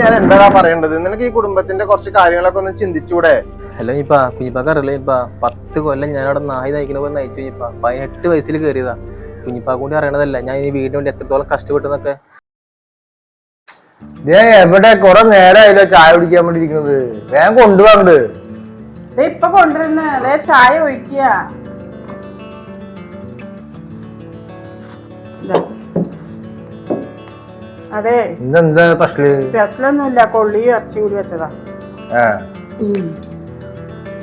ഞാൻ എന്താ പറയേണ്ടത്? നിനക്ക് ഈ കുടുംബത്തിന്റെ കുറച്ച് കാര്യങ്ങളൊക്കെ ഒന്ന് ചിന്തിച്ചൂടെ? ഹലോ ഇപ്പ കുഞ്ഞിപ്പാക്ക് അറിയില്ല? ഇപ്പ പത്ത് കൊല്ലം ഞാൻ അവിടെ നായി നയിക്കണ പോലെ നയിച്ചു ഇപ്പ. പതിനെട്ട് വയസ്സിൽ കയറിയതാ കുഞ്ഞിപ്പാക്ക് കൂടി അറിയണതല്ല ഞാൻ ഈ വീടിന് വേണ്ടി എത്രത്തോളം കഷ്ടപ്പെട്ടെന്നൊക്കെ. ദേ എവിടെ കുറെ നേരമായില്ലോ ചായ കുടിക്കാൻ വേണ്ടി ഇരിക്കുന്നത്. വേഗം കൊണ്ടുപോകണ്ട് ദേ ഇപ്പൊ കൊണ്ടുവരുന്ന. ചായ ഒഴിക്കുക. അതെ. കൊള്ളി ഇറച്ചി കൂടി വെച്ചതാ.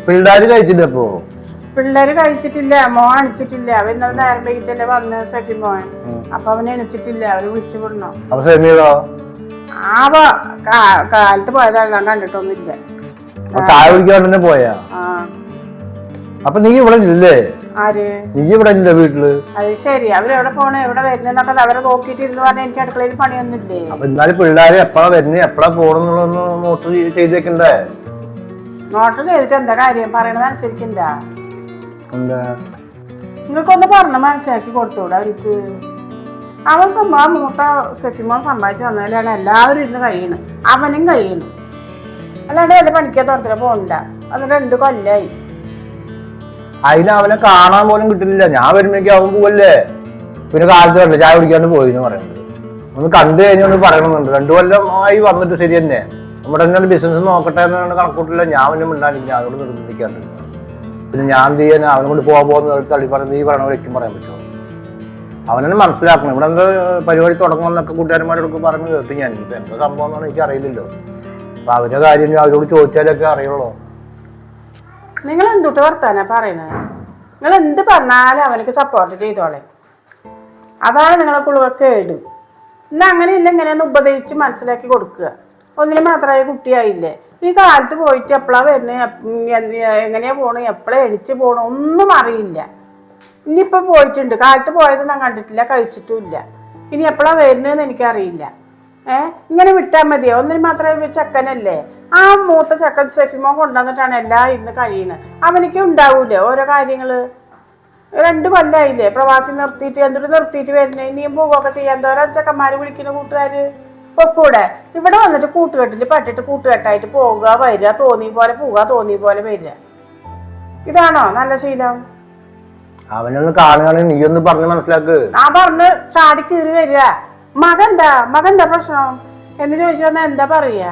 പിള്ളേര് കഴിച്ചില്ല അപ്പോ പിള്ളേര് കഴിച്ചിട്ടില്ല. മോൻ അണിച്ചിട്ടില്ല. അവൻ ഇന്നലെ നേരം വൈകിട്ടല്ലേ വന്ന് സെക്കൻഡ് മോൻ. അപ്പൊ അവനെ എണിച്ചിട്ടില്ല. അവർ വിളിച്ചു വിടണോ. അപ്പൊ സെമിയോ ആ കാലത്ത് പോയതാണ് ഞാൻ കണ്ടിട്ടൊന്നുമില്ല. അപ്പൊ ചായ കുടിക്കാൻ പോയാ? ആ. അപ്പൊ നീ ഇവിടെ ഇല്ലേ? ആര്? നീ ഇവിടെ ഇല്ല വീട്ടിൽ? അത് ശരി. അവരെവിടെ പോണേ? എവിടെ വരുന്നൊക്കെ അവരെ നോക്കിട്ട് ഇരുന്ന് പറഞ്ഞാൽ എനിക്ക് അടുക്കളയിൽ പണിയൊന്നുമില്ലേ? അപ്പൊ എന്നാലും പിള്ളേര് എപ്പോഴാ വരുന്നേ? എപ്പോഴാ പോണെന്നുള്ളതൊന്ന് നോട്ട് ചെയ്തേക്കണ്ടേ? നോട്ട് ചെയ്തിട്ട് എന്താ കാര്യം? പറയണത് അനുസരിക്കണ്ട. നിങ്ങൾക്കൊന്ന് പറഞ്ഞ് മനസ്സിലാക്കി കൊടുത്തൂടെ അവർക്ക്. അവൻ സംഭവം മൂട്ട സെക്കിമോൻ സമ്പാദിച്ചു വന്നാലാണ് എല്ലാവരും ഇരുന്ന് കഴിയണ്. അവനും കഴിയണം. അല്ലാണ്ട് വല്ല പണിക്കാ തുറത്തില്ല പോകണ്ട അത് രണ്ട് കൊല്ലായി. അതിന് അവനെ കാണാൻ പോലും കിട്ടില്ല ഞാൻ വരുമ്പോഴേക്കും അവൻ പോവല്ലേ? പിന്നെ കാലത്ത് കണ്ടില്ല ചായ കുടിക്കാണ്ട് പോയി എന്ന് പറയുന്നത്. ഒന്ന് കണ്ടു കഴിഞ്ഞൊന്ന് പറയണമെന്നുണ്ട്. രണ്ടു കൊല്ലം ആയി വന്നിട്ട് ശരി തന്നെ. നമ്മുടെ തന്നെ ബിസിനസ് നോക്കട്ടെ എന്നാണ് കണക്കൂട്ടില്ല. ഞാൻ പിന്നെ മിണ്ടാണ്ടിരിക്കും. അവനോട് നിർബന്ധിക്കാണ്ട് പിന്നെ ഞാൻ എന്ത് ചെയ്യാൻ അവനെ കൊണ്ട് പോകാൻ പോകുന്ന തള്ളി പറഞ്ഞ് നീ പറയണ വരയ്ക്കും പറയാൻ പറ്റുമോ? അവനെ മനസ്സിലാക്കണം. ഇവിടെ എന്താ പരിപാടി തുടങ്ങണം എന്നൊക്കെ കൂട്ടുകാരന്മാരോടൊക്കെ പറഞ്ഞു കേട്ടു ഞാൻ ഇപ്പൊ എന്താ സംഭവം എന്നാണ് എനിക്ക് അറിയില്ലല്ലോ അപ്പൊ അവരുടെ കാര്യം അവരോട് ചോദിച്ചാലൊക്കെ അറിയുള്ളൂ. നിങ്ങൾ എന്തുട്ട് വർത്താനാ പറയുന്നത് നിങ്ങൾ എന്ത് പറഞ്ഞാലും അവനക്ക് സപ്പോർട്ട് ചെയ്തോളെ. അതാണ് നിങ്ങളെ കുളുവ കേട് ഇന്ന് അങ്ങനെയില്ല ഇങ്ങനെയൊന്ന് ഉപദേശിച്ച് മനസ്സിലാക്കി കൊടുക്കുക. ഒന്നിനും മാത്രമായ കുട്ടിയായില്ലേ. ഈ കാലത്ത് പോയിട്ട് എപ്പോഴാ വരുന്നത് എങ്ങനെയാ പോണു? എപ്പോഴാ എണിച്ച് പോണു? ഒന്നും അറിയില്ല. ഇനിയിപ്പോൾ പോയിട്ടുണ്ട്. കാലത്ത് പോയത് ഞാൻ കണ്ടിട്ടില്ല കഴിച്ചിട്ടുമില്ല. ഇനി എപ്പോഴാ വരുന്നതെന്ന് എനിക്കറിയില്ല. ഏഹ് ഇങ്ങനെ വിട്ടാൽ മതിയോ? ഒന്നിനും മാത്രമേ ചെക്കനല്ലേ? ആ മൂത്ത ചക്ക സെഫിമോ കൊണ്ടുവന്നിട്ടാണ് എല്ലാം ഇന്ന് കഴിയുന്നത് അവനിക്ക് ഉണ്ടാവൂലേ ഓരോ കാര്യങ്ങൾ? രണ്ട് കൊല്ലായില്ലേ? പ്രവാസി നിർത്തിയിട്ട് എന്തിട്ട് നിർത്തിയിട്ട് വരുന്നത് ഇനിയും പോവുകയൊക്കെ ചെയ്യാൻ തോരോ ചക്കന്മാർ വിളിക്കുന്ന കൂട്ടുകാര്? പൊക്കൂടെ. ഇവിടെ വന്നിട്ട് കൂട്ടുകെട്ടിൽ പറ്റിട്ട് കൂട്ടുകെട്ടായിട്ട് പോവുക വരിക തോന്നി പോലെ പോവുക തോന്നി പോലെ വരിക. ഇതാണോ നല്ല ശീലം? അവനൊന്ന് കാണുകയാണെങ്കിൽ നീ ഒന്ന് പറഞ്ഞ് മനസ്സിലാക്ക്. ആ പറഞ്ഞ് ചാടി കീറി വരിക. മകെന്താ മകെന്താ പ്രശ്നം? എന്ന് ചോദിച്ചു വന്നാ എന്താ പറയാ?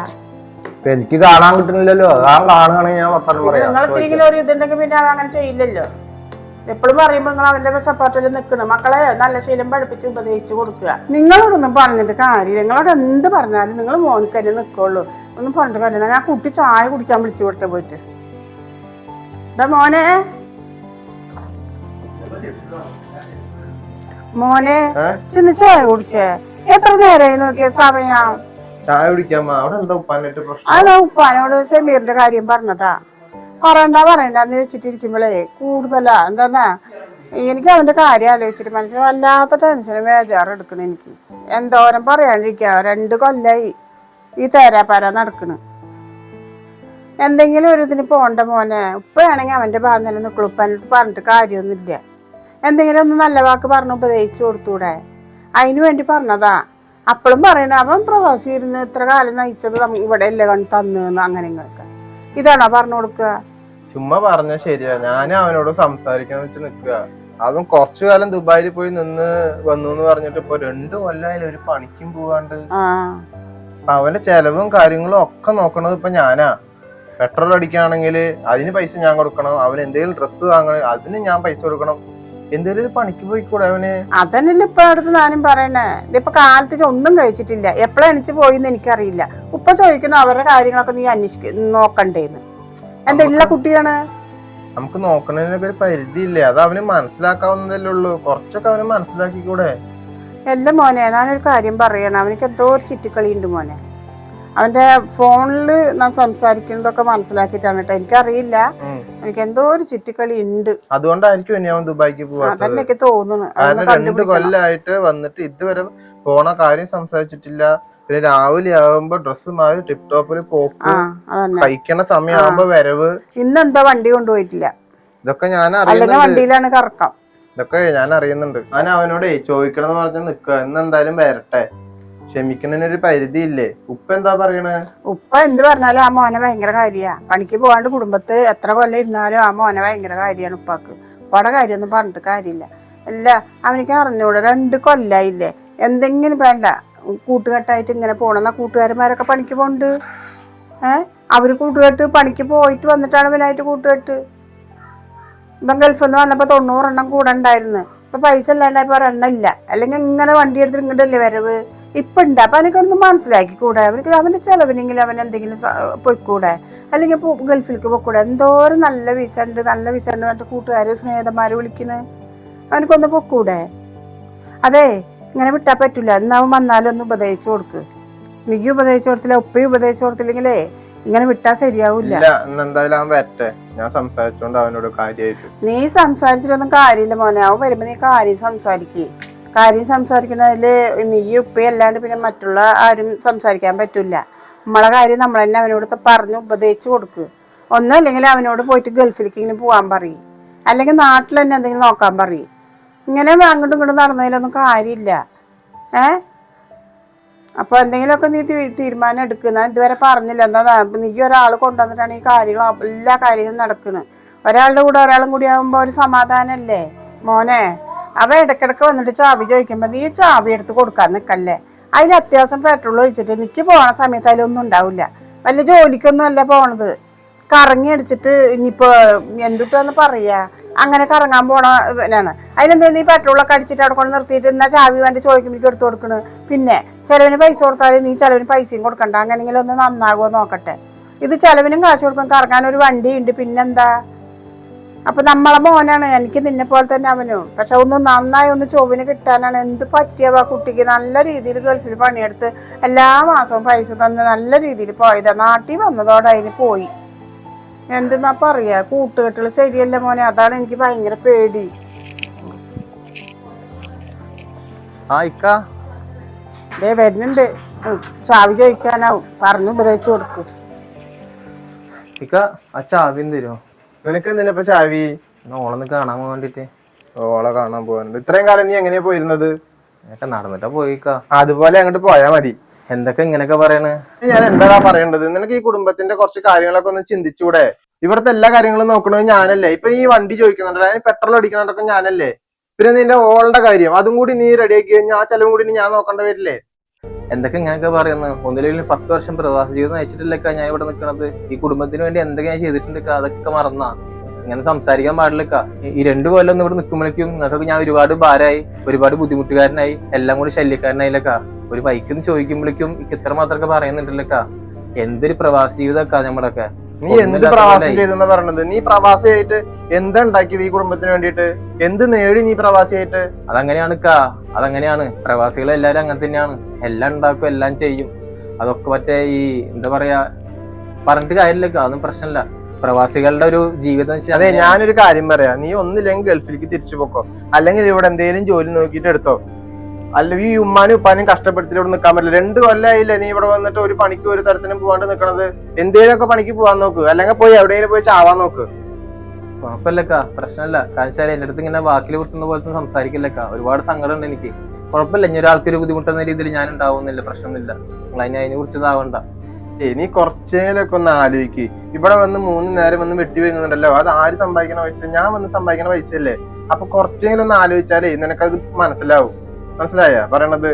ഇപ്പൊ എനിക്ക് കാണാൻ കിട്ടുന്നില്ലല്ലോ. ഞാൻ കാണുകയാണെങ്കിൽ ഞാൻ വർത്താനം പറയാം. നിങ്ങൾ ഒരു ഇതുണ്ടെങ്കിൽ പിന്നെ അങ്ങനെ ചെയ്യില്ലല്ലോ. എപ്പോഴും പറയുമ്പോൾ നിങ്ങൾ അവന്റെ സപ്പോർട്ടിൽ നിൽക്കണം മക്കളെ നല്ല ശീലം പഠിപ്പിച്ച് ഉപദേശിച്ചു കൊടുക്കുക. നിങ്ങളോടൊന്നും പറഞ്ഞിട്ട് കാര്യമില്ല. നിങ്ങളോട് എന്ത് പറഞ്ഞാലും നിങ്ങൾ മോനിക്കന്നെ നിൽക്കുള്ളൂ. ഒന്നും പറഞ്ഞിട്ട് കാര്യമില്ല. ഞാൻ കുട്ടി ചായ കുടിക്കാൻ വിളിച്ചു കൊടുത്തേ പോയിട്ട്. എന്താ മോനെ. മോനെ ചെന്ന് ചായ കുടിച്ചേ? എത്ര നേരമായി നോക്കിയ സമയം? ചായ അവിടെ പ്രശ്നം? അതാ ഉപ്പാനോട് ഷമീറിന്റെ കാര്യം പറഞ്ഞതാ. പറയണ്ട പറയണ്ടെന്ന് വെച്ചിട്ടിരിക്കുമ്പോഴേ കൂടുതലാ. എന്താ എനിക്ക് അവന്റെ കാര്യം ആലോചിച്ചിട്ട് മനസ്സിൽ വല്ലാത്ത ടെൻഷനും വേജാറും എടുക്കണ എനിക്ക്. എന്തോരം പറയാണ്ടിരിക്കുക രണ്ട് കൊല്ലായി ഈ തേരാപ്പാര നടക്കണ്. എന്തെങ്കിലും ഒരു ഇതിന് പോണ്ട മോനെ. ഉപ്പയാണെങ്കിൽ അവന്റെ ഭാഗം നിൽക്കുള്ളൂ ഉപ്പനടുത്ത് പറഞ്ഞിട്ട് കാര്യമൊന്നുമില്ല. എന്തെങ്കിലും ഒന്ന് നല്ല വാക്ക് പറഞ്ഞ് ഉപദേശിച്ചു കൊടുത്തൂടെ. അതിനു വേണ്ടി പറഞ്ഞതാ. അപ്പോഴും പറയണ അവൻ പ്രവാസി ഇരുന്ന് ഇത്ര കാലം നയിച്ചത് ഇവിടെ അല്ലേ കണ്ട് തന്നെന്ന് അങ്ങനെ ഇങ്ങനെയൊക്കെ. ഇതാണോ പറഞ്ഞു കൊടുക്കുക? ചുമ്മാ പറഞ്ഞ ശരിയാ. ഞാൻ അവനോട് സംസാരിക്കാൻ വെച്ച് നിക്കുക അവൻ കുറച്ചു കാലം ദുബായിൽ പോയി നിന്ന് വന്നു എന്ന് പറഞ്ഞിട്ട് ഇപ്പൊ രണ്ടു കൊല്ലായാലും ഒരു പണിക്കും പോവാണ്ട്. അവന്റെ ചെലവും കാര്യങ്ങളും ഒക്കെ നോക്കണത് ഇപ്പൊ ഞാനാ. പെട്രോൾ അടിക്കുകയാണെങ്കിൽ അതിന് പൈസ ഞാൻ കൊടുക്കണം. അവന് എന്തെങ്കിലും ഡ്രസ്സ് വാങ്ങണം അതിന് ഞാൻ പൈസ കൊടുക്കണം. എന്തെങ്കിലും ഒരു പണിക്ക് പോയിക്കൂടെ അവന്? അതന്നല്ലേ ഇപ്പൊ അടുത്ത് ഞാനും പറയണേ. ഇതിപ്പോ കാലത്ത് ഒന്നും കഴിച്ചിട്ടില്ല. എപ്പോഴാ എണിച്ച് പോയിന്ന് എനിക്കറിയില്ല. ഉപ്പ ചോദിക്കണ അവരുടെ കാര്യങ്ങളൊക്കെ നീ അന്വേഷിക്ക നോക്കണ്ടേന്ന്. എന്താ ഉള്ള കുട്ടിയാണ്? നമുക്ക് നോക്കണതിനൊക്കെ ഒരു പരിധി ഇല്ലേ അത് അവന് മനസ്സിലാക്കാവുന്നതല്ലേ ഉള്ളൂ. കുറച്ചൊക്കെ അവന് മനസ്സിലാക്കിക്കൂടെ? എല്ലാം മോനെ ഞാനൊരു കാര്യം പറയണം. അവനക്ക് എന്തോ ഒരു ചിറ്റിക്കളി ഉണ്ട് മോനെ. അവന്റെ ഫോണിൽ ഞാൻ സംസാരിക്കുന്നതൊക്കെ മനസ്സിലാക്കിയിട്ടാണ് കേട്ടോ. എനിക്കറിയില്ല. എനിക്ക് എന്തോ ഒരു ചുറ്റിക്കളി ഉണ്ട്. അതുകൊണ്ടായിരിക്കും അവൻ ദുബായിക്ക് അതന്നെ എനിക്ക് തോന്നുന്നു. രണ്ട് വന്നിട്ട് ഇതുവരെ പോണ കാര്യം സംസാരിച്ചിട്ടില്ല. പിന്നെ രാവിലെ ആവുമ്പോ ഡ്രസ്സ് മാറി ടിപ് ടോപ്പിൽ പോക്ക്. കഴിക്കണ സമയമാകുമ്പോ വരവ്. ഇന്നെന്താ വണ്ടി കൊണ്ടുപോയിട്ടില്ല? ഇതൊക്കെ ഞാൻ അറിയാം വണ്ടിയിലാണ് കറക്കാം. ഇതൊക്കെ ഞാൻ അറിയുന്നുണ്ട്. ഞാൻ അവനോട് ചോദിക്കണം എന്ന് പറഞ്ഞ് നിക്ക. ഇന്ന് എന്തായാലും വരട്ടെ. ക്ഷമിക്കണതിനൊരു പരിധി ഇല്ലേ ഉപ്പ എന്താ പറയണേ? ഉപ്പ എന്ത് പറഞ്ഞാലും ആ മോനെ ഭയങ്കര കാര്യാ. പണിക്ക് പോകാണ്ട് കുടുംബത്ത് എത്ര കൊല്ലം ഇരുന്നാലും ആ മോനെ ഭയങ്കര കാര്യമാണ് ഉപ്പാക്ക്. ഉപ്പയുടെ കാര്യൊന്നും പറഞ്ഞിട്ട് കാര്യമില്ല. അല്ല അവനിക്ക് അറിഞ്ഞൂടെ രണ്ട് കൊല്ലായില്ലേ? എന്തെങ്കിലും വേണ്ട. കൂട്ടുകെട്ടായിട്ട് ഇങ്ങനെ പോണെന്നാ കൂട്ടുകാരന്മാരൊക്കെ പണിക്ക് പോണ്ട്? ഏ? അവർ കൂട്ടുകെട്ട് പണിക്ക് പോയിട്ട് വന്നിട്ടാണ് ഇവനായിട്ട് കൂട്ടുകെട്ട്? ഇപ്പൊ ഗൾഫിൽ നിന്ന് വന്നപ്പോ തൊണ്ണൂറെണ്ണം കൂടെ ഉണ്ടായിരുന്നു. ഇപ്പൊ പൈസ ഇല്ലാണ്ടായപ്പോ ഒരെണ്ണം ഇല്ല. അല്ലെങ്കിൽ ഇങ്ങനെ വണ്ടി എടുത്തിട്ട് ഇങ്ങോട്ടല്ലേ വരവ്? ഇപ്പൊ ഉണ്ട് അപ്പൊ അവനൊക്കെ മനസ്സിലാക്കി കൂടെ അവർക്ക് അവന്റെ ചെലവിനെങ്കിലും അവൻ എന്തെങ്കിലും പോയി പൊയ്ക്കൂടെ? അല്ലെങ്കിൽ ഗൾഫിലേക്ക് പോയിക്കൂടെ? എന്തോരം നല്ല വിസ ഉണ്ട് നല്ല വിസ ഉണ്ട് മറ്റേ കൂട്ടുകാരും സ്നേഹിതന്മാര് വിളിക്കണ്. അവനക്കൊന്ന് പൊക്കൂടെ അതെ ഇങ്ങനെ വിട്ടാ പറ്റൂല. എന്നാവും വന്നാലും ഒന്ന് ഉപദേശിച്ചു കൊടുക്ക്. നീ ഉപദേശിച്ചു കൊടുത്തില്ല ഉപ്പയും ഉപദേശിച്ചു കൊടുത്തില്ലെങ്കിലേ ഇങ്ങനെ വിട്ടാ ശരിയാവൂല അവൻ ഞാൻ സംസാരിച്ചോണ്ട് അവനോട് കാര്യമായിട്ട്. നീ സംസാരിച്ചിട്ടൊന്നും കാര്യമില്ല മോനെ. അവൻ വരുമ്പോ നീ കാര്യം സംസാരിക്ക്. കാര്യം സംസാരിക്കുന്നതിൽ നീ ഉപ്പയും അല്ലാണ്ട് പിന്നെ മറ്റുള്ള ആരും സംസാരിക്കാൻ പറ്റില്ല നമ്മളെ കാര്യം നമ്മൾ തന്നെ അവനോട് പറഞ്ഞ് ഉപദേശിച്ചു കൊടുക്ക്. ഒന്നല്ലെങ്കിൽ അവനോട് പോയിട്ട് ഗൾഫിലേക്ക് ഇങ്ങനെ പോകാൻ പറയും. അല്ലെങ്കിൽ നാട്ടിൽ തന്നെ എന്തെങ്കിലും നോക്കാൻ പറയും. ഇങ്ങനെ അങ്ങോട്ടും ഇങ്ങോട്ടും നടന്നതിലൊന്നും കാര്യമില്ല. ഏ? അപ്പൊ എന്തെങ്കിലുമൊക്കെ നീ തീരുമാനം എടുക്കുന്ന ഇതുവരെ പറഞ്ഞില്ല. എന്താ നീ ഒരാൾ കൊണ്ടുവന്നിട്ടാണ് ഈ കാര്യങ്ങൾ എല്ലാ കാര്യങ്ങളും നടക്കുന്നത് ഒരാളുടെ കൂടെ ഒരാളും കൂടി ആകുമ്പോൾ ഒരു സമാധാനമല്ലേ മോനെ അവ ഇടക്കിടക്ക് വന്നിട്ട് ചാവി ചോദിക്കുമ്പോൾ നീ ചാവി എടുത്ത് കൊടുക്കാൻ നിൽക്കല്ലേ അതിൽ അത്യാവശ്യം പെട്രോൾ ഒഴിച്ചിട്ട് നിക്ക് പോണ സമയത്ത് അതിലൊന്നും ഉണ്ടാവില്ല. വല്ല ജോലിക്കൊന്നും അല്ല പോണത്. കറങ്ങി അടിച്ചിട്ട് ഇനിയിപ്പോ എന്തുട്ടാന്ന് പറയാ? അങ്ങനെ കറങ്ങാൻ പോണ ഇതിനാണ് അതിനെന്താ നീ പെട്രോളൊക്കെ അടിച്ചിട്ട് അവിടെ കൊണ്ട് നിർത്തിയിട്ട് എന്നാ ചാവി വേണ്ടി ചോദിക്കുമ്പോൾ എടുത്തു കൊടുക്കണ്? പിന്നെ ചിലവിന് പൈസ കൊടുത്താൽ നീ ചിലവിന് പൈസയും കൊടുക്കണ്ട. അങ്ങനെങ്കിലും ഒന്ന് നന്നാകുമോ നോക്കട്ടെ. ഇത് ചിലവിനും കാശ് കൊടുക്കും. കറങ്ങാൻ ഒരു വണ്ടി ഉണ്ട്. പിന്നെന്താ? അപ്പൊ നമ്മളെ മോനാണ്. എനിക്ക് നിന്നെ പോലെ തന്നെ അവനും. പക്ഷെ ഒന്ന് നന്നായി ഒന്ന് ചൊവ്വിന് കിട്ടാനാണ്. എന്ത് പറ്റിയവ കുട്ടിക്ക്? നല്ല രീതിയിൽ ഗൾഫിൽ പണിയെടുത്ത് എല്ലാ മാസവും പൈസ തന്ന് നല്ല രീതിയിൽ പോയതാ. നാട്ടിൽ വന്നതോടെ അതിന് പോയി. എന്തെന്നാ പറയാ? കൂട്ടുകെട്ടുകൾ ശരിയല്ല മോനെ? അതാണ് എനിക്ക് ഭയങ്കര പേടി. ദേ വരുന്നുണ്ട്. ചാവി ചോദിക്കാനാവും പറഞ്ഞു ഉപദേശിച്ചു കൊടുക്കും. ഇക്ക ആ ചാവിയും തരുമോ നിനക്ക് എന്തിനാ ചാവി? ഓളൊന്ന് കാണാൻ വേണ്ടിട്ട്. ഓളെ കാണാൻ പോകാനുണ്ട് ഇത്രയും കാലം നീ എങ്ങനെയാ പോയിരുന്നത്? ഒക്കെ നടന്നിട്ടാ പോയിക്ക. അതുപോലെ അങ്ങോട്ട് പോയാ മതി. എന്തൊക്കെ ഇങ്ങനൊക്കെ പറയണ്? ഞാൻ എന്താ പറയേണ്ടത്? നിനക്ക് ഈ കുടുംബത്തിന്റെ കുറച്ച് കാര്യങ്ങളൊക്കെ ഒന്ന് ചിന്തിച്ചൂടെ? ഇവിടുത്തെ എല്ലാ കാര്യങ്ങളും നോക്കണത് ഞാനല്ലേ. ഇപ്പൊ ഈ വണ്ടി ചോദിക്കുന്നുണ്ട്. പെട്രോൾ അടിക്കണതൊക്കെ ഞാനല്ലേ. പിന്നെ നിന്റെ ഓളുടെ കാര്യം. അതും കൂടി നീ റെഡിയാക്കി കഴിഞ്ഞാൽ ആ ചെലവും കൂടി ഞാൻ നോക്കേണ്ട വരില്ലേ? എന്തൊക്കെ ഇങ്ങനെയൊക്കെ പറയുന്നത് ഒന്നിലെങ്കിലും പത്ത് വർഷം പ്രവാസ ജീവിതം നയിച്ചിട്ടില്ലക്ക ഞാൻ ഇവിടെ നിൽക്കുന്നത് ഈ കുടുംബത്തിന് വേണ്ടി എന്തൊക്കെ ഞാൻ ചെയ്തിട്ടുണ്ട് അതൊക്കെ മറന്നാ. ഇങ്ങനെ സംസാരിക്കാൻ പാടില്ലക്ക. ഈ- രണ്ടു കൊല്ലം ഒന്നും ഇവിടെ നിൽക്കുമ്പോഴേക്കും നിങ്ങൾക്കൊക്കെ ഞാൻ ഒരുപാട് ഭാരമായി ഒരുപാട് ബുദ്ധിമുട്ടുകാരനായി എല്ലാം കൂടി ശല്യക്കാരനായില്ലക്ക. ഒരു ബൈക്ക് ചോദിക്കുമ്പോഴേക്കും ഇക്ക് ഇത്ര മാത്രമൊക്കെ പറയുന്നുണ്ടല്ലക്ക. എന്തൊരു പ്രവാസ ജീവിതമൊക്കെ നമ്മളൊക്കെ. നീ എന്ത് പ്രവാസം ചെയ്തെന്ന് പറയണത്? നീ പ്രവാസിയായിട്ട് എന്താ ഉണ്ടാക്കിയത് ഈ കുടുംബത്തിന് വേണ്ടിയിട്ട്? എന്ത് നേടി നീ പ്രവാസിയായിട്ട്? അതങ്ങനെയാണ് കാ അതങ്ങനെയാണ്. പ്രവാസികൾ എല്ലാരും അങ്ങനെ തന്നെയാണ്. എല്ലാം ഉണ്ടാക്കും എല്ലാം ചെയ്യും. അതൊക്കെ മറ്റേ ഈ എന്താ പറയാ പറഞ്ഞിട്ട് കാര്യമില്ല അതൊന്നും പ്രശ്നമില്ല. പ്രവാസികളുടെ ഒരു ജീവിതം അതെ ഞാനൊരു കാര്യം പറയാം. നീ ഒന്നില്ലെങ്കിൽ ഗൾഫിലേക്ക് തിരിച്ചു പോക്കോ. അല്ലെങ്കിൽ ഇവിടെ എന്തെങ്കിലും ജോലി നോക്കിയിട്ട് എടുത്തോ. അല്ലെങ്കിൽ ഈ ഉമ്മാനും ഉപ്പാനും കഷ്ടപ്പെടുത്തിട്ട് ഇവിടെ നിൽക്കാൻ പറ്റില്ല. രണ്ട് കൊല്ലായില്ല നീ ഇവിടെ വന്നിട്ട് ഒരു പണിക്ക് ഒരു തരത്തിനും പോകാണ്ട് നിൽക്കണത്? എന്തേലൊക്കെ പണിക്ക് പോവാൻ നോക്ക്. അല്ലെങ്കിൽ പോയി എവിടെയെങ്കിലും പോയി ചാവാൻ നോക്ക്. കുഴപ്പമില്ലക്കാ. പ്രശ്നമില്ല. കാരണം വെച്ചാൽ എന്റെ അടുത്ത് ഇങ്ങനെ വാക്കിൽ കുത്തുന്ന പോലത്തെ സംസാരിക്കില്ലക്ക. ഒരുപാട് സങ്കടമുണ്ട് എനിക്ക്. കുഴപ്പമില്ല. ഇനി ഒരാൾക്ക് ഒരു ബുദ്ധിമുട്ടെന്ന രീതിയിൽ ഞാൻ ഉണ്ടാവുന്നില്ല. പ്രശ്നമൊന്നുമില്ല. നിങ്ങൾ അതിനെ അതിനെ കുറിച്ച് ഇതാവണ്ട. ഇനി കുറച്ചേലൊക്കെ ഒന്ന് ആലോചിക്ക്. ഇവിടെ വന്ന് മൂന്ന് നേരം വന്ന് വെട്ടി വരുന്നുണ്ടല്ലോ. അത് ആര് സമ്പാദിക്കണ പൈസ? ഞാൻ വന്ന് സമ്പാദിക്കണ പൈസയല്ലേ? അപ്പൊ കുറച്ചെങ്കിലും ഒന്ന് ആലോചിച്ചാലേ നിനക്കത് മനസ്സിലാവും. മനസ്സിലായ? പറയണത്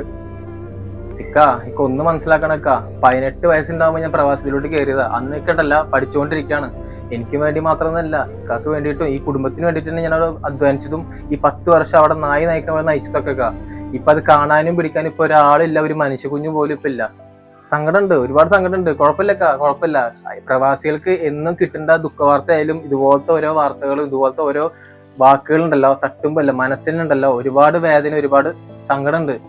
ഇക്ക ഇക്ക ഒന്ന് മനസ്സിലാക്കണക്ക പതിനെട്ട് വയസ്സുണ്ടാവുമ്പോൾ ഞാൻ പ്രവാസത്തിലോട്ട് കയറിയതാ അന്ന് ഇക്കട്ടല്ല പഠിച്ചുകൊണ്ടിരിക്കുകയാണ് എനിക്ക് വേണ്ടി മാത്രമൊന്നുമല്ല ഇക്കാക്ക് വേണ്ടിയിട്ടും ഈ കുടുംബത്തിന് വേണ്ടിയിട്ട് തന്നെ ഞാൻ അധ്വാനിച്ചതും ഈ പത്ത് വർഷം അവിടെ നായി നയിക്കണ പോലെ നയിച്ചതൊക്കെ ഇക്കാ. ഇപ്പൊ അത് കാണാനും പിടിക്കാനും ഇപ്പൊ ഒരാളില്ല ഒരു മനുഷ്യ കുഞ്ഞു പോലും ഇപ്പൊ ഇല്ല. സങ്കടമുണ്ട് ഒരുപാട് സങ്കടമുണ്ട് കുഴപ്പമില്ലക്ക കുഴപ്പമില്ല. പ്രവാസികൾക്ക് എന്നും കിട്ടേണ്ട ദുഃഖവാർത്ത ആയാലും ഇതുപോലത്തെ ഓരോ വാർത്തകളും ഇതുപോലത്തെ ഓരോ വാക്കുകളുണ്ടല്ലോ തട്ടുമ്പല്ല മനസ്സിനുണ്ടല്ലോ ഒരുപാട് വേദന ഒരുപാട് സങ്കടമുണ്ട്.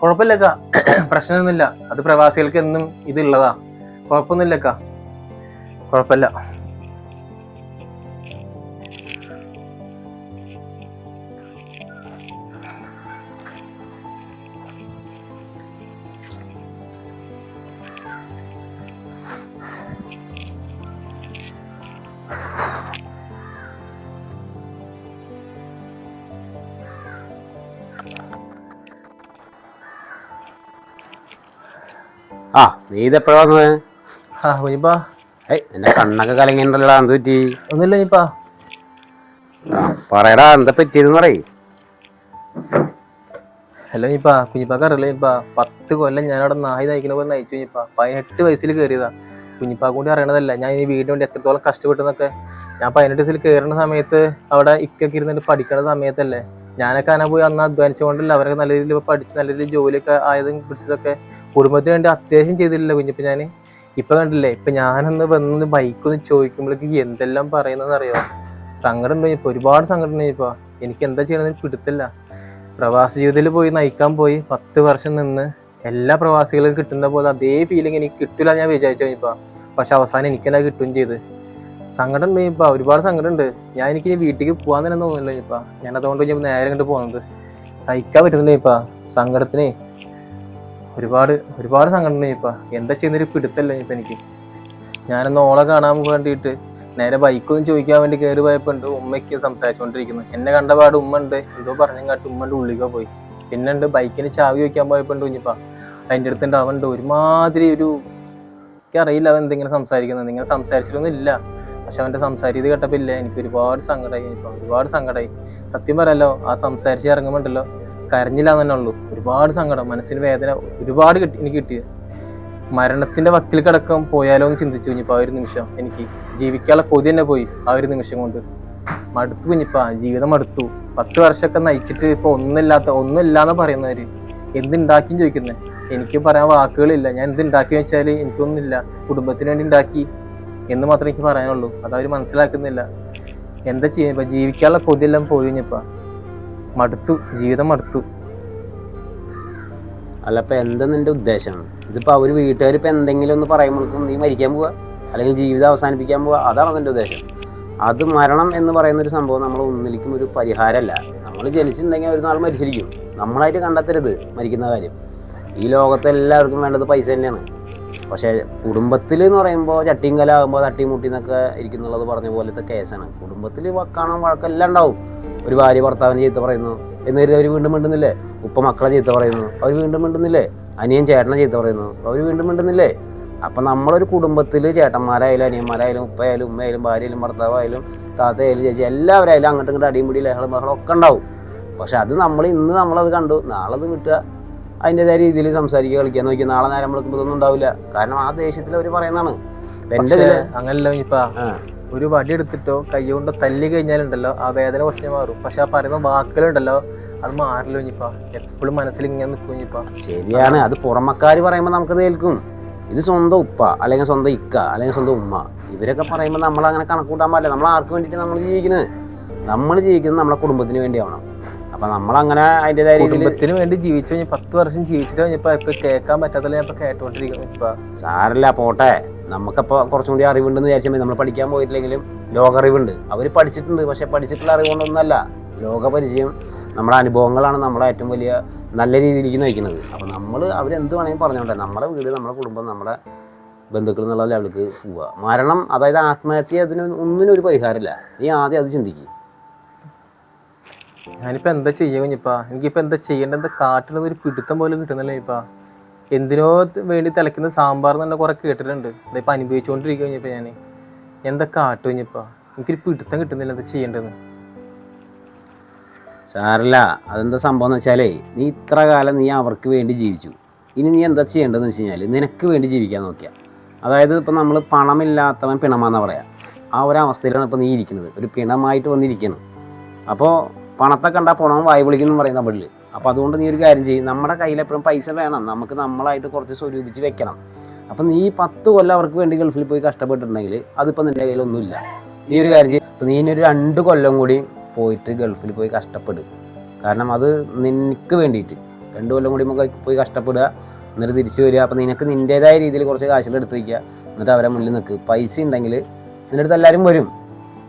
കുഴപ്പമില്ലക്ക. പ്രശ്നമൊന്നുമില്ല. അത് പ്രവാസികൾക്ക് എന്നും ഇതുള്ളതാ. കുഴപ്പമൊന്നുമില്ലക്ക. കുഴപ്പമില്ല. ആ നീ ഇതെപ്പോഴാ വന്നത്? ആ കുഞ്ഞിപ്പാ. ഏയ് നിന്റെ കണ്ണൊക്കെ കലങ്ങിണ്ടല്ലോ എന്ത് പറ്റി. ഒന്നുമില്ല കുഞ്ഞിപ്പാ. പറയടാ എന്താ പറ്റിയെന്ന് പറയ്. ഹലോ കുഞ്ഞിപ്പാ. കുഞ്ഞിപ്പാക്ക് അറിയില്ല കുഞ്ഞിപ്പാ. പത്ത് കൊല്ലം ഞാൻ അവിടെ നായി നയിക്കുന്ന പോലെ നയിച്ചു കുഞ്ഞിപ്പാ. പതിനെട്ട് വയസ്സിൽ കയറിയതാ. കുഞ്ഞിപ്പാ കൂടി അറിയണതല്ല ഞാൻ ഈ വീടിന് വേണ്ടി എത്രത്തോളം കഷ്ടപ്പെട്ടെന്നൊക്കെ. ഞാൻ പതിനെട്ട് വയസ്സിൽ കയറുന്ന സമയത്ത് അവിടെ ഇക്കൊക്കെ ഇരുന്നിട്ട് പഠിക്കണ സമയത്തല്ലേ ഞാനൊക്കെ അങ്ങനെ പോയി അന്ന് അധ്വാനിച്ചുകൊണ്ടല്ല അവരൊക്കെ നല്ല രീതിയിൽ പഠിച്ച് നല്ല രീതിയിൽ ജോലിയൊക്കെ ആയതും പിടിച്ചതൊക്കെ കുടുംബത്തിന് വേണ്ടി അത്യാവശ്യം ചെയ്തിട്ടില്ല കുഞ്ഞിപ്പ ഞാൻ ഇപ്പൊ കണ്ടില്ലേ ഇപ്പൊ ഞാനൊന്ന് വന്ന് ബൈക്കൊന്ന് ചോദിക്കുമ്പോഴേക്ക് എന്തെല്ലാം പറയുന്നതെന്ന് അറിയോ സങ്കടം ഉണ്ട് ഇപ്പൊ ഒരുപാട് സങ്കടം ഉണ്ട് ഇപ്പൊ എനിക്ക് എന്താ ചെയ്യണമെന്ന് പിടുത്തില്ല. പ്രവാസ ജീവിതത്തിൽ പോയി നയിക്കാൻ പോയി പത്ത് വർഷം നിന്ന് എല്ലാ പ്രവാസികൾക്കും കിട്ടുന്ന പോലെ അതേ ഫീലിംഗ് എനിക്ക് കിട്ടില്ല ഞാൻ വിചാരിച്ചു കഴിഞ്ഞപ്പോ പക്ഷെ അവസാനം എനിക്കെന്നാ കിട്ടുകയും ചെയ്ത്. സങ്കടം ഉണ്ട് ഇപ്പൊ ഒരുപാട് സങ്കടം ഉണ്ട്. ഞാൻ എനിക്ക് വീട്ടിലേക്ക് പോകാൻ തന്നെ തോന്നുന്നില്ല ഇപ്പൊ ഞാൻ അതുകൊണ്ട് ഞാൻ നേരെ കണ്ട് പോകുന്നത്. സഹിക്കാൻ പറ്റുന്നില്ല ഇപ്പൊ സങ്കടത്തിന് ഒരുപാട് ഒരുപാട് സങ്കടം ഉണ്ട് ഇപ്പൊ എന്താ ചെയ്യുന്നൊരു പിടുത്തല്ല ഇപ്പൊ എനിക്ക്. ഞാനൊന്ന് ഓളെ കാണാൻ വേണ്ടിയിട്ട് നേരെ ബൈക്കൊന്നും ചോദിക്കാൻ വേണ്ടി കയറി പോയപ്പോ ഉണ്ട് ഉമ്മയ്ക്ക് സംസാരിച്ചുകൊണ്ടിരിക്കുന്നത് എന്നെ കണ്ട പാട് ഉമ്മ ഉണ്ട്. എന്തോ പറഞ്ഞങ്ങാട്ട് ഉമ്മന്റെ ഉള്ളിലേക്ക് പോയി. പിന്നെ ഉണ്ട് ബൈക്കിന് ചാവി വയ്ക്കാൻ പോയപ്പോ ഉണ്ട് കുഞ്ഞിപ്പാ അതിന്റെ അടുത്തുണ്ട് അവനുണ്ട് ഒരുമാതിരി ഒരു എനിക്കറിയില്ല അവൻ എന്തെങ്കിലും സംസാരിക്കുന്നത്. നിങ്ങൾ സംസാരിച്ചിട്ടൊന്നും ഇല്ല. പക്ഷെ അവന്റെ സംസാരിയത് കേട്ടപ്പോൾ ഇല്ല എനിക്ക് ഒരുപാട് സങ്കടമായി എനിക്ക് ഒരുപാട് സങ്കടമായി സത്യം പറയല്ലോ ആ സംസാരിച്ച് ഇറങ്ങുമ്പോണ്ടല്ലോ കരഞ്ഞില്ല തന്നെ ഉള്ളൂ. ഒരുപാട് സങ്കടം മനസ്സിന് വേദന ഒരുപാട് കിട്ടി എനിക്ക് കിട്ടിയത് മരണത്തിന്റെ വക്കിൽ കിടക്കാൻ പോയാലോ എന്ന് ചിന്തിച്ചു. കുഞ്ഞിപ്പോ ആ ഒരു നിമിഷം എനിക്ക് ജീവിക്കാനുള്ള കൊതി തന്നെ പോയി ആ ഒരു നിമിഷം കൊണ്ട്. മടുത്തു കുഞ്ഞിപ്പാ. ജീവിതം മടുത്തു. പത്ത് വർഷമൊക്കെ നയിച്ചിട്ട് ഇപ്പൊ ഒന്നുമില്ലാത്ത ഒന്നുമില്ലാന്ന് പറയുന്നവര് എന്തുണ്ടാക്കിയും ചോദിക്കുന്നത് എനിക്ക് പറയാൻ വാക്കുകളില്ല. ഞാൻ എന്തുണ്ടാക്കി വെച്ചാൽ എനിക്കൊന്നുമില്ല. കുടുംബത്തിന് വേണ്ടി ഉണ്ടാക്കി. എന്ന് മാത്രമേ എനിക്ക് പറയാനുള്ളൂ. അതവര് മനസ്സിലാക്കുന്നില്ല. എന്താ ചെയ്യുക ജീവിക്കാനുള്ള കൊതിയെല്ലാം പോയി കഴിഞ്ഞപ്പോൾ മടുത്തു. ജീവിതം മടുത്തു. അല്ല ഇപ്പൊ എന്താ നിന്റെ ഉദ്ദേശം? ഇതിപ്പോ അവർ വീട്ടുകാർ ഇപ്പൊ എന്തെങ്കിലും ഒന്ന് പറയുമ്പോഴേക്കും നീ മരിക്കാൻ പോവാ? അല്ലെങ്കിൽ ജീവിതം അവസാനിപ്പിക്കാൻ പോവാ? അതാണ് നിന്റെ ഉദ്ദേശം. അത് മരണം എന്ന് പറയുന്ന ഒരു സംഭവം നമ്മൾ ഒന്നിലേക്കും ഒരു പരിഹാരമല്ല. നമ്മൾ ജനിച്ചിട്ടുണ്ടെങ്കിൽ ഒരു നാൾ മരിച്ചിരിക്കും. നമ്മളായിട്ട് കണ്ടെത്തരുത് മരിക്കുന്ന കാര്യം. ഈ ലോകത്തെ എല്ലാവർക്കും വേണ്ടത് പൈസ തന്നെയാണ്. പക്ഷേ കുടുംബത്തിൽ എന്ന് പറയുമ്പോൾ ചട്ടിയും കലാകുമ്പോൾ തട്ടിയും മുട്ടിന്നൊക്കെ ഇരിക്കുന്നുള്ളത് പറഞ്ഞ പോലത്തെ കേസാണ്. കുടുംബത്തിൽ കാണാൻ വഴക്കെല്ലാം ഉണ്ടാവും. ഒരു ഭാര്യ ഭർത്താവിന് ചീത്ത പറയുന്നു എന്ന് കരുതി അവർ വീണ്ടും മിണ്ടുന്നില്ലേ? ഉപ്പ മക്കളെ ചീത്ത പറയുന്നു അവർ വീണ്ടും മിണ്ടുന്നില്ലേ? അനിയൻ ചേട്ടനെ ചീത്ത പറയുന്നു അവർ വീണ്ടും മിണ്ടുന്നില്ലേ? അപ്പം നമ്മളൊരു കുടുംബത്തിൽ ചേട്ടന്മാരായാലും അനിയന്മാരായാലും ഉപ്പയായാലും ഉമ്മയായാലും ഭാര്യയായാലും ഭർത്താവായാലും താത്തയായാലും ചേച്ചി എല്ലാവരായാലും അങ്ങോട്ടും ഇങ്ങോട്ടും അടിയും പിടി ലഹളം ബഹളം ഒക്കെ ഉണ്ടാവും. പക്ഷെ അത് നമ്മൾ ഇന്ന് നമ്മളത് കണ്ടു നാളെ അത് വിട്ടുക അതിന്റെതായ രീതിയിൽ സംസാരിക്കുക കളിക്കാൻ നോക്കി നാളെ നേരം വിളിക്കുമ്പോൾ ഇതൊന്നും ഉണ്ടാവില്ല. കാരണം ആ ദേഷ്യത്തിൽ അവർ പറയുന്നതാണ്. എന്റെ അങ്ങനല്ല ഇപ്പൊ ഒരു വടി എടുത്തിട്ടോ കൈ കൊണ്ട് തല്ലി കഴിഞ്ഞാലുണ്ടല്ലോ ആ വേദന കുറച്ച് മാറും. പക്ഷെ ആ പറയുന്ന വാക്കുകളുണ്ടല്ലോ അത് മാറില്ല ഇനിപ്പാ എപ്പോഴും മനസ്സിൽ ഇങ്ങനെ നിൽക്കും ഇനിപ്പാ ശരിയാണ്. അത് പുറമക്കാർ പറയുമ്പോൾ നമുക്കത് കേൾക്കും. ഇത് സ്വന്തം ഉപ്പ അല്ലെങ്കിൽ സ്വന്തം ഇക്ക അല്ലെങ്കിൽ സ്വന്തം ഉമ്മ. ഇവരൊക്കെ പറയുമ്പോൾ നമ്മൾ അങ്ങനെ കണക്കൂട്ടാൻ പാടില്ല. നമ്മൾ ആർക്ക് വേണ്ടിയിട്ട് നമ്മൾ ജീവിക്കുന്നത്. നമ്മൾ ജീവിക്കുന്നത് നമ്മളെ കുടുംബത്തിന് വേണ്ടിയാവണം. അപ്പം നമ്മളങ്ങനെ അതിന്റെതായ രീതിയിൽ കുടുംബത്തിന് വേണ്ടി ജീവിച്ചു കഴിഞ്ഞാൽ പത്ത് വർഷം ജീവിച്ചിട്ട് കഴിഞ്ഞപ്പോ ഇപ്പൊ കേൾക്കാൻ പറ്റാത്തല്ലേ ഞാൻ ഇപ്പൊ കേട്ടോണ്ടിരിക്കുന്നു. ഇപ്പൊ സാരല്ല പോട്ടെ. നമുക്കപ്പോൾ കുറച്ചും കൂടി അറിവുണ്ടെന്ന് വിചാരിച്ചാൽ മതി. നമ്മൾ പഠിക്കാൻ പോയിട്ടില്ലെങ്കിലും ലോക അറിവുണ്ട് അവർ പഠിച്ചിട്ടുണ്ട് പക്ഷെ പഠിച്ചിട്ടുള്ള അറിവുകൊണ്ടൊന്നല്ല ലോകപരിചയം നമ്മുടെ അനുഭവങ്ങളാണ് നമ്മളെ ഏറ്റവും വലിയ നല്ല രീതിയിലേക്ക് നയിക്കുന്നത്. അപ്പോൾ നമ്മൾ അവരെന്ത് വേണമെങ്കിൽ പറഞ്ഞോട്ടെ. നമ്മുടെ വീട് നമ്മുടെ കുടുംബം നമ്മുടെ ബന്ധുക്കൾ എന്നുള്ള ലെവലിലേക്ക് പോവുക. മരണം അതായത് ആത്മഹത്യ അതിന് ഒന്നിനും ഒരു പരിഹാരമില്ല. നീ ആദ്യം അത് ചിന്തിക്കുക ഞാനിപ്പോ എന്താ ചെയ്യാ കുഞ്ഞിപ്പാ? എനിക്കിപ്പോ എന്താ ചെയ്യേണ്ടത്? കാട്ടിൽ ഒരു പിടുത്തം പോലും കിട്ടുന്നില്ല ഇപ്പ എന്തിനോ വേണ്ടി തിളയ്ക്കുന്ന സാമ്പാർ തന്നെ കുറെ കേട്ടിട്ടുണ്ട്. ഇപ്പൊ അനുഭവിച്ചുകൊണ്ടിരിക്കുക കഴിഞ്ഞപ്പോ ഞാൻ. എന്താ കാട്ടു കഴിഞ്ഞപ്പാ എനിക്കൊരു പിടുത്തം കിട്ടുന്നില്ല എന്താ ചെയ്യേണ്ടതെന്ന് സാറല്ല അതെന്താ സംഭവം എന്ന് വെച്ചാലേ നീ ഇത്ര കാലം നീ അവർക്ക് വേണ്ടി ജീവിച്ചു. ഇനി നീ എന്താ ചെയ്യേണ്ടതെന്ന് വെച്ച് കഴിഞ്ഞാൽ നിനക്ക് വേണ്ടി ജീവിക്കാൻ നോക്കിയ. അതായത് ഇപ്പം നമ്മൾ പണമില്ലാത്തവൻ പിണമാന്നാ പറയാ. ആ ഒരു അവസ്ഥയിലാണ് ഇപ്പോൾ നീ ഇരിക്കുന്നത്. ഒരു പിണമായിട്ട് വന്നിരിക്കുന്നത് അപ്പോൾ പണത്തെ കണ്ടാൽ പണം വായി വിളിക്കുന്നു പറയും തമിഴിൽ അപ്പോൾ അതുകൊണ്ട് നീ ഒരു കാര്യം ചെയ്യും. നമ്മുടെ കയ്യിൽ എപ്പോഴും പൈസ വേണം. നമുക്ക് നമ്മളായിട്ട് കുറച്ച് സ്വരൂപിച്ച് വെക്കണം. അപ്പം നീ പത്ത് കൊല്ലം അവർക്ക് വേണ്ടി ഗൾഫിൽ പോയി കഷ്ടപ്പെട്ടിട്ടുണ്ടെങ്കിൽ അതിപ്പോൾ നിന്റെ കയ്യിലൊന്നുമില്ല നീ ഒരു കാര്യം ചെയ്യും. അപ്പം നീ ഇനി ഒരു രണ്ട് കൊല്ലം കൂടി പോയിട്ട് ഗൾഫിൽ പോയി കഷ്ടപ്പെടും. കാരണം അത് നിനക്ക് വേണ്ടിയിട്ട്. രണ്ട് കൊല്ലം കൂടി പോയി കഷ്ടപ്പെടുക. എന്നിട്ട് തിരിച്ചു വരിക. അപ്പം നിനക്ക് നിന്റേതായ രീതിയിൽ കുറച്ച് കാശുകൾ എടുത്ത് വയ്ക്കുക. എന്നിട്ട് അവരെ മുന്നിൽ നിൽക്കുക പൈസ ഉണ്ടെങ്കിൽ നിന്റെ അടുത്ത് എല്ലാവരും വരും.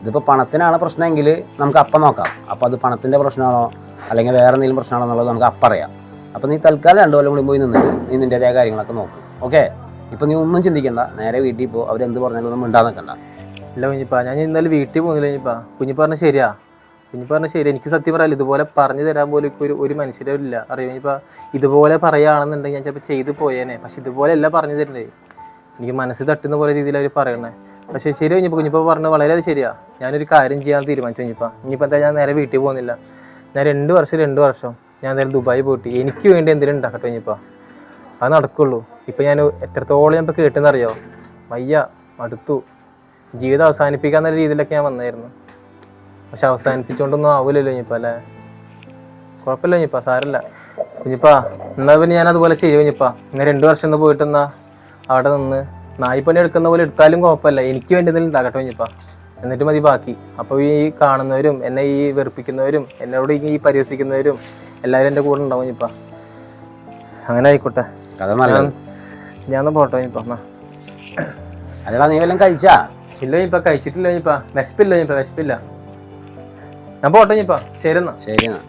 ഇതിപ്പോൾ പണത്തിനാണ് പ്രശ്നമെങ്കിൽ നമുക്ക് അപ്പം നോക്കാം. അപ്പോൾ അത് പണത്തിന്റെ പ്രശ്നമാണോ? അല്ലെങ്കിൽ വേറെ എന്തെങ്കിലും പ്രശ്നമാണോ എന്നുള്ളത് നമുക്ക് അപ്പം അറിയാം. അപ്പോൾ നീ തൽക്കാലം രണ്ട് കൊല്ലം കൂടി പോയി നിന്നിട്ട് നീ നിന്റെതായ കാര്യങ്ങളൊക്കെ നോക്ക്. ഓക്കെ? ഇപ്പം നീ ഒന്നും ചിന്തിക്കണ്ട. നേരെ വീട്ടിൽ പോ. അവരെന്ത് പറഞ്ഞാലും ഒന്നും മിണ്ടാൻ നിൽക്കണ്ട. ഇല്ല കുഞ്ഞിപ്പാ ഞാൻ ഇന്നലെ വീട്ടിൽ പോകുന്നില്ല കുഞ്ഞിപ്പാ. കുഞ്ഞിപ്പ പറഞ്ഞ ശരിയാ. കുഞ്ഞിപ്പ പറഞ്ഞ ശരി എനിക്ക് സത്യം പറയാല്ല ഇതുപോലെ പറഞ്ഞു തരാൻ പോലും ഇപ്പോൾ ഒരു ഒരു മനുഷ്യരും ഇല്ല. അറിയോ ഇനിയിപ്പോ ഇതുപോലെ പറയുകയാണെന്നുണ്ടെങ്കിൽ ഞാൻ ചിലപ്പോൾ ചെയ്തു പോയേനെ. പക്ഷെ ഇതുപോലെ അല്ല പറഞ്ഞു തരണ്ടേ എനിക്ക് മനസ്സ് തട്ടുന്ന പോലെ രീതിയിൽ അവർ പറയണേ. പക്ഷെ ശരി കുഞ്ഞിപ്പോ കുഞ്ഞിപ്പ പറഞ്ഞു വളരെ ശരിയാ. ഞാനൊരു കാര്യം ചെയ്യാൻ തീരുമാനിച്ചു കുഞ്ഞിപ്പ. ഇനിയിപ്പോ എന്താ ഞാൻ നേരെ വീട്ടിൽ പോകുന്നില്ല. ഞാൻ രണ്ട് വർഷം രണ്ട് വർഷം ഞാൻ നേരെ ദുബായി പോയിട്ട് എനിക്ക് വേണ്ടി എന്തെങ്കിലും ഉണ്ടാക്കട്ടെ കുഞ്ഞിപ്പ. അത് നടക്കുള്ളൂ. ഇപ്പൊ ഞാൻ എത്രത്തോളം ഞാൻ കേട്ടെന്നറിയോ? വയ്യ മടുത്തു. ജീവിതം അവസാനിപ്പിക്കാന്ന രീതിയിലൊക്കെ ഞാൻ വന്നായിരുന്നു. പക്ഷെ അവസാനിപ്പിച്ചോണ്ടൊന്നും ആവൂലല്ലോ ഇനിയിപ്പോ അല്ലേ? കുഴപ്പമില്ല ഇനിയിപ്പ സാരല്ല കുഞ്ഞിപ്പാ എന്നാ പിന്നെ ഞാൻ അതുപോലെ ചെയ്യും കുഞ്ഞിപ്പാ. ഇന്ന് രണ്ടു വർഷം ഒന്ന് പോയിട്ട് എന്നാ അവിടെ നിന്ന് നായ്പണി എടുക്കുന്ന പോലെ എടുത്താലും കുഴപ്പമില്ല. എനിക്ക് വേണ്ടി എന്തെങ്കിലും ഉണ്ടാകട്ടെ കുഞ്ഞിപ്പാ. എന്നിട്ട് മതി ബാക്കി. അപ്പോൾ ഈ കാണുന്നവരും എന്നെ ഈ വെറുപ്പിക്കുന്നവരും എന്നോട് ഈ പരിഹസിക്കുന്നവരും എല്ലാവരും എന്റെ കൂടെ ഉണ്ടാവും കുഞ്ഞിപ്പാ. അങ്ങനെ ആയിക്കോട്ടെ. ഞാൻ പോട്ടെ കുഞ്ഞിപ്പാ എന്നാ. അല്ലടാ നീ വല്ലതും കഴിച്ചാ? ഇല്ല ഇപ്പൊ കഴിച്ചിട്ടില്ല ഇനിയിപ്പാ വിശപ്പില്ല ഇനിയിപ്പ വിശപ്പില്ല. ഞാൻ പോട്ടെ ഇനിയിപ്പാ ശരി എന്നാ. ശരി എന്നാ.